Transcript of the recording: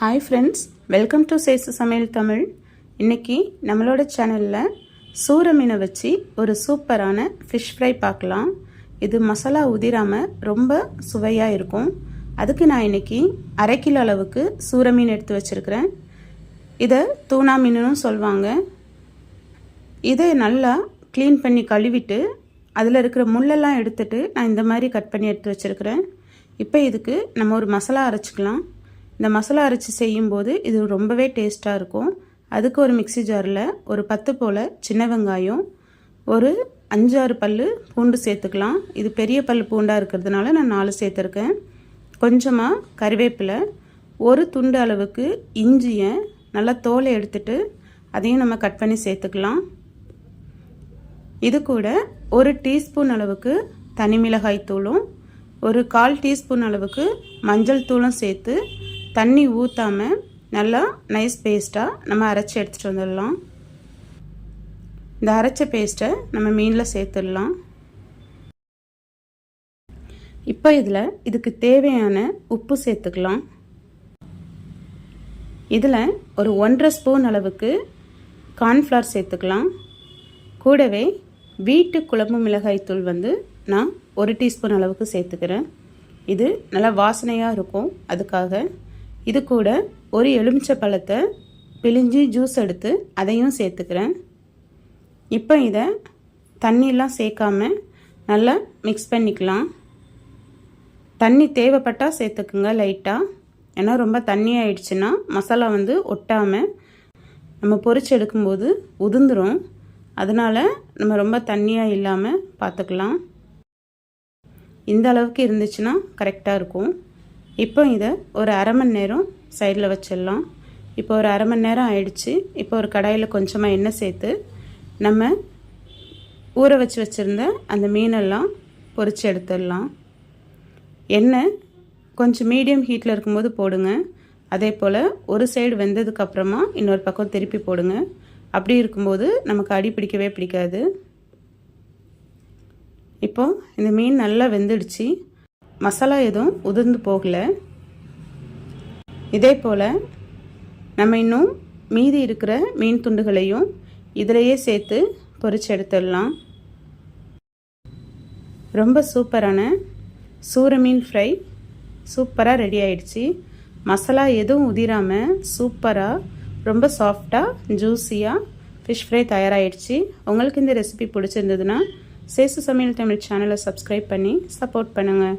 Hi friends welcome to Sesu Samayal Tamil இன்னைக்கு நம்மளோட சேனலில் சூற மீனை வச்சு ஒரு சூப்பரான ஃபிஷ் ஃப்ரை பார்க்கலாம். இது மசாலா உதிராமல் ரொம்ப சுவையாக இருக்கும். அதுக்கு நான் இன்னைக்கு அரை கிலோ அளவுக்கு சூர மீன் எடுத்து வச்சுருக்கிறேன். இதை தூணா மீனும் சொல்லுவாங்க இதை நல்லா க்ளீன் பண்ணி கழுவிட்டு அதில் இருக்கிற முள்ளெல்லாம் எடுத்துட்டு நான் இந்த மாதிரி கட் பண்ணி எடுத்து வச்சுருக்கிறேன். இப்போ இதுக்கு நம்ம ஒரு மசாலா அரைச்சிக்கலாம். இந்த மசாலா அரைச்சி செய்யும்போது இது ரொம்பவே டேஸ்ட்டாக இருக்கும். அதுக்கு ஒரு மிக்சி ஜாரில் ஒரு பத்து போல் சின்ன வெங்காயம் ஒரு அஞ்சாறு பல் பூண்டு சேர்த்துக்கலாம். இது பெரிய பல் பூண்டாக இருக்கிறதுனால நான் நாலு சேர்த்துருக்கேன். கொஞ்சமாக கறிவேப்பிலை ஒரு துண்டு அளவுக்கு இஞ்சியை நல்லா தோலை எடுத்துட்டு அதையும் நம்ம கட் பண்ணி சேர்த்துக்கலாம். இது கூட ஒரு டீஸ்பூன் அளவுக்கு தனி மிளகாய் தூளும் ஒரு கால் டீஸ்பூன் அளவுக்கு மஞ்சள் தூளும் சேர்த்து தண்ணி ஊற்றாமல் நல்லா நைஸ் பேஸ்ட்டாக நம்ம அரைச்சி எடுத்துகிட்டு வந்துடலாம். இந்த அரைச்ச பேஸ்ட்டை நம்ம மீனில் சேர்த்துடலாம். இப்போ இதில் இதுக்கு தேவையான உப்பு சேர்த்துக்கலாம். இதில் ஒரு ஒன்றரை ஸ்பூன் அளவுக்கு கார்ன்ஃப்ளவர் சேர்த்துக்கலாம். கூடவே வீட்டு குழம்பு மிளகாய் தூள் வந்து நான் ஒரு டீஸ்பூன் அளவுக்கு சேர்த்துக்கிறேன். இது நல்லா வாசனையாக இருக்கும். அதுக்காக இது கூட ஒரு எலுமிச்சை பழத்தை பிழிஞ்சி ஜூஸ் எடுத்து அதையும் சேர்த்துக்கிறேன். இப்போ இதை தண்ணியெலாம் சேர்க்காம நல்லா மிக்ஸ் பண்ணிக்கலாம். தண்ணி தேவைப்பட்டால் சேர்த்துக்குங்க லைட்டாக ஏன்னா ரொம்ப தண்ணி ஆயிடுச்சுன்னா மசாலா வந்து ஒட்டாமல் நம்ம பொறிச்சு எடுக்கும்போது உதிர்ந்துடும் அதனால் நம்ம ரொம்ப தண்ணியாக இல்லாமல் பார்த்துக்கலாம். இந்த அளவுக்கு இருந்துச்சுன்னா கரெக்டாக இருக்கும். இப்போ இதை ஒரு அரை மணி நேரம் சைடில் வச்சிடலாம். இப்போ ஒரு அரை மணி நேரம் ஆயிடுச்சு. இப்போ ஒரு கடாயில் கொஞ்சமாக எண்ணெய் சேர்த்து நம்ம ஊற வச்சு வச்சுருந்த அந்த மீனெல்லாம் பொறிச்சு எடுத்துடலாம். எண்ணெய் கொஞ்சம் மீடியம் ஹீட்டில் இருக்கும்போது போடுங்க. அதே போல் ஒரு சைடு வெந்ததுக்கப்புறமா இன்னொரு பக்கம் திருப்பி போடுங்க. அப்படி இருக்கும்போது நமக்கு அடி பிடிக்கவே பிடிக்காது. இப்போ இந்த மீன் நல்லா வெந்துடுச்சு. மசாலா எதுவும் உதிர்ந்து போகலை. இதே போல் நம்ம இன்னும் மீதி இருக்கிற மீன் துண்டுகளையும் இதிலையே சேர்த்து பொறிச்சு எடுத்துடலாம். ரொம்ப சூப்பரான சூர மீன் ஃப்ரை சூப்பராக ரெடி ஆயிடுச்சு. மசாலா எதுவும் உதிராமல் சூப்பராக ரொம்ப சாஃப்டாக ஜூஸியாக ஃபிஷ் ஃப்ரை தயாராகிடுச்சு உங்களுக்கு இந்த ரெசிபி பிடிச்சிருந்ததுன்னா சேசு சமையல் தமிழ் சேனலை சப்ஸ்கிரைப் பண்ணி சப்போர்ட் பண்ணுங்கள்